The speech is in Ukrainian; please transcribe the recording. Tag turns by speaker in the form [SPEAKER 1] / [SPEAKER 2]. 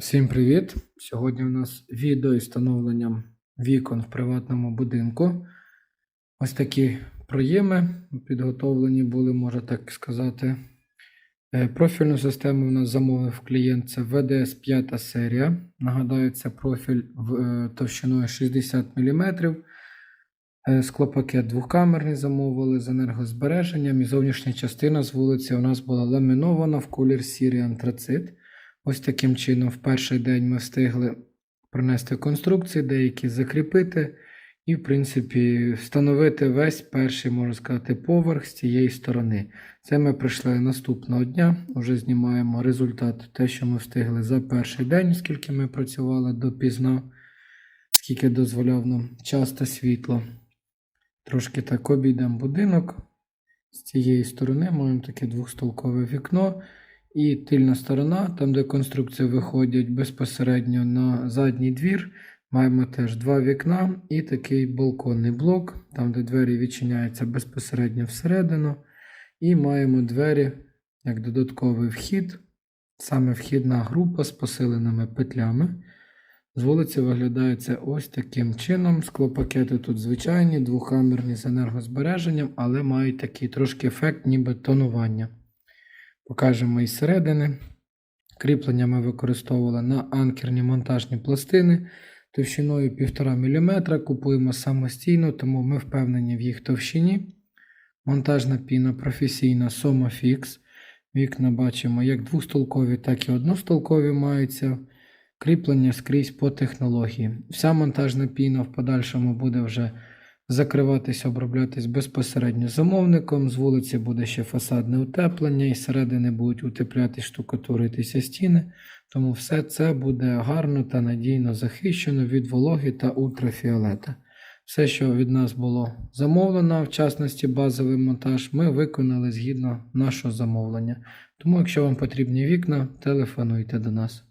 [SPEAKER 1] Всім привіт! Сьогодні у нас відео із встановленням вікон в приватному будинку. Ось такі проєми підготовлені були, можна так сказати. Е, Профільну систему у нас замовив клієнт. Це VDS 5 серія. Нагадаю, це профіль е, товщиною 60 мм. Е, Склопакет двокамерний замовили з енергозбереженням. І зовнішня частина з вулиці у нас була ламінована в колір сірий антрацит. Ось таким чином, в перший день ми встигли принести конструкції, деякі закріпити, і, в принципі, встановити весь перший, можна сказати, поверх з цієї сторони. Це ми прийшли наступного дня. Вже знімаємо результат, те, що ми встигли за перший день, оскільки ми працювали допізно, скільки дозволяв нам час та світло. Трошки так обійдемо будинок. З цієї сторони маємо таке двохстолкове вікно. І тильна сторона, там де конструкції виходять безпосередньо на задній двір, маємо теж два вікна і такий балконний блок, там де двері відчиняються безпосередньо всередину. І маємо двері як додатковий вхід, саме вхідна група з посиленими петлями. З вулиці виглядає це ось таким чином. Склопакети тут звичайні, двохкамерні з енергозбереженням, але мають такий трошки ефект, ніби тонування. Покажемо із середини. Кріплення ми використовували на анкерні монтажні пластини товщиною 1,5 мм. Купуємо самостійно, тому ми впевнені в їх товщині. Монтажна піна професійна Somafix. Вікна бачимо як двостолкові, так і одностолкові маються. Кріплення скрізь по технології. Вся монтажна піна в подальшому буде вже закриватись, оброблятись безпосередньо замовником. З вулиці буде ще фасадне утеплення, і зсередини будуть утеплятись, штукатуритися стіни. Тому все це буде гарно та надійно захищено від вологи та ультрафіолета. Все, що від нас було замовлено, в частності базовий монтаж, ми виконали згідно нашого замовлення. Тому, якщо вам потрібні вікна, телефонуйте до нас.